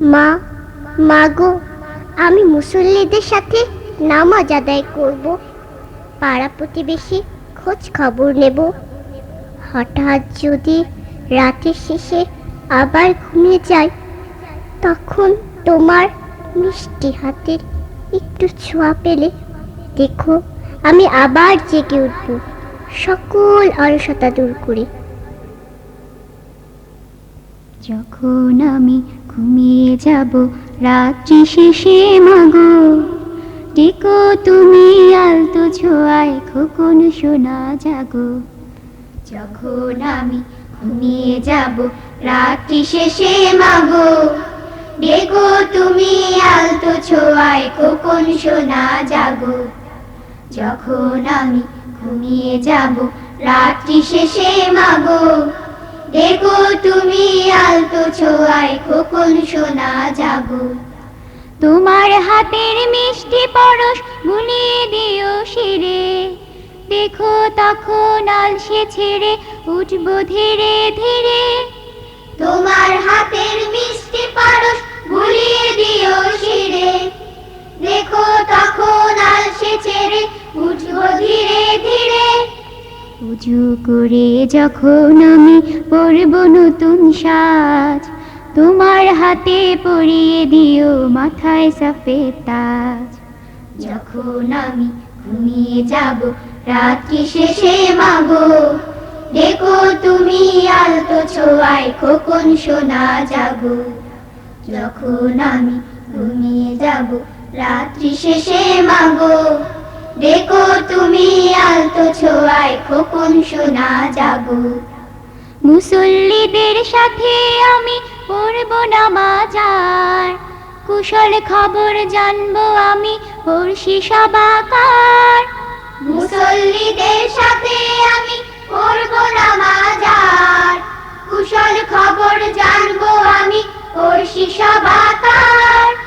মা মা গো, আমি মুসল্লিদের সাথে নামাজ আদায় করব। পাড়া প্রতিবেশী খোঁজ খবর নেব। হঠাৎ যদি রাতের শেষে আবার ঘুমিয়ে যাই, তখন তোমার মিষ্টি হাতের একটু ছোঁয়া পেলে দেখো, আমি আবার জেগে উঠব। সকল অলসতা দূর করে। যখন আমি ঘুমিয়ে যাব, রাত্রি শেষে মাগো টেকো তুমি আলতো ছোঁয়ায় খোকন শোনা জাগো। যখন আমি ঘুমিয়ে যাব, রাত্রি শেষে মাগো, ডেকো তুমি আলতো ছোঁয়ায় খোকন শোনা জাগো। যখন আমি ঘুমিয়ে যাব, রাত্রি শেষে মাগো দেখো তুমি আলতো ছোঁয়ায় খোকন শোনা যাব তোমার হাতের মিষ্টি পরশ বুলিয়ে দিও শিরে। দেখো তখন আলসে ছেড়ে উঠবো ধীরে ধীরে। উজু করে যখন আমি পরব নতুন সাজ, তোমার হাতে পরিয়ে দিও মাথায় সফেদ তাজ। যখন আমি ঘুমিয়ে যাব, রাত্রি শেষে মাগো, দেখো তুমি আলতো ছোঁয়ায় খোকন শোনা যাগো যখন আমি ঘুমিয়ে যাব, রাত্রি শেষে মাগো দেখো তুমি আলতো ছোঁয়ায় খোকন শোনা যাগো মুসল্লিদের সাথে আমি পড়ব নামাজ আর কুশল খবর জানব আমি পড়শি সবাকার মুসল্লিদের সাথে আমি পড়ব নামাজ আর কুশল খবর জানব আমি পড়শি সবাকার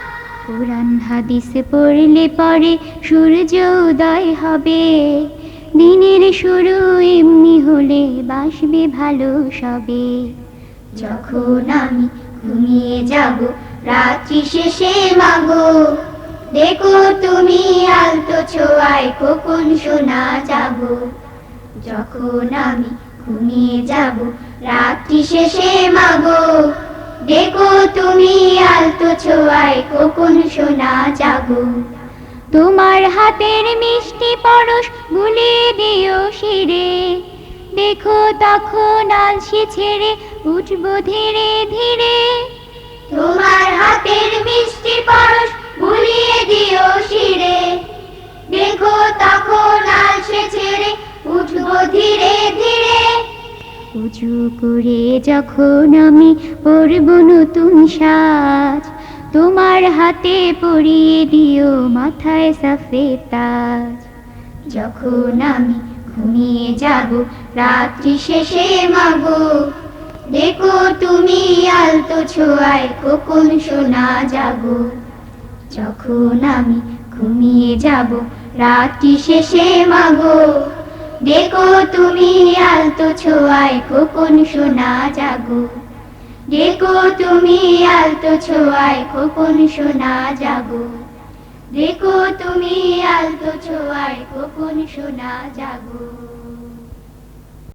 কোরআন হাদিস পড়লে পরে সূর্য উদয় হবে। দিনের শুরু এমনি হলে বাসবে ভালো সবে। যখন আমি ঘুমিয়ে যাব, রাত্রি শেষে মাগো, দেখো তুমি আলতো ছোঁয়ায় কখন শোনা যাব। যখন আমি ঘুমিয়ে যাব, রাত্রি শেষে মাগো দেখো তুমি আলতো ছোয়ায় কখন শোনা জাগো। তোমার হাতের মিষ্টি পরশ গুলি দিও শিরে। দেখো তখন আলসি ছেড়ে উঠব ধীরে ধীরে। তোমার হাতের মিষ্টি পরশ গুলিয়ে দিও উঁচু করে যখন আমি পরব নতুন সাজ, তোমার হাতে পরিয়ে দিও মাথায় সফেদ তাজ। যখন আমি ঘুমিয়ে যাব, রাত্রি শেষে মাগো, দেখো তুমি আলতো ছোঁয়ায় কখন শোনা যাগো যখন আমি ঘুমিয়ে যাব, রাত্রি শেষে মাগো দেখো তুমি আলতো ছোঁয়ায় খোকন শোনা জাগো। দেখো তুমি আলতো ছোয়াই খোকন শোনা জাগো। দেখো তুমি আলতো ছোঁয়ায় খোকন শোনা যাগো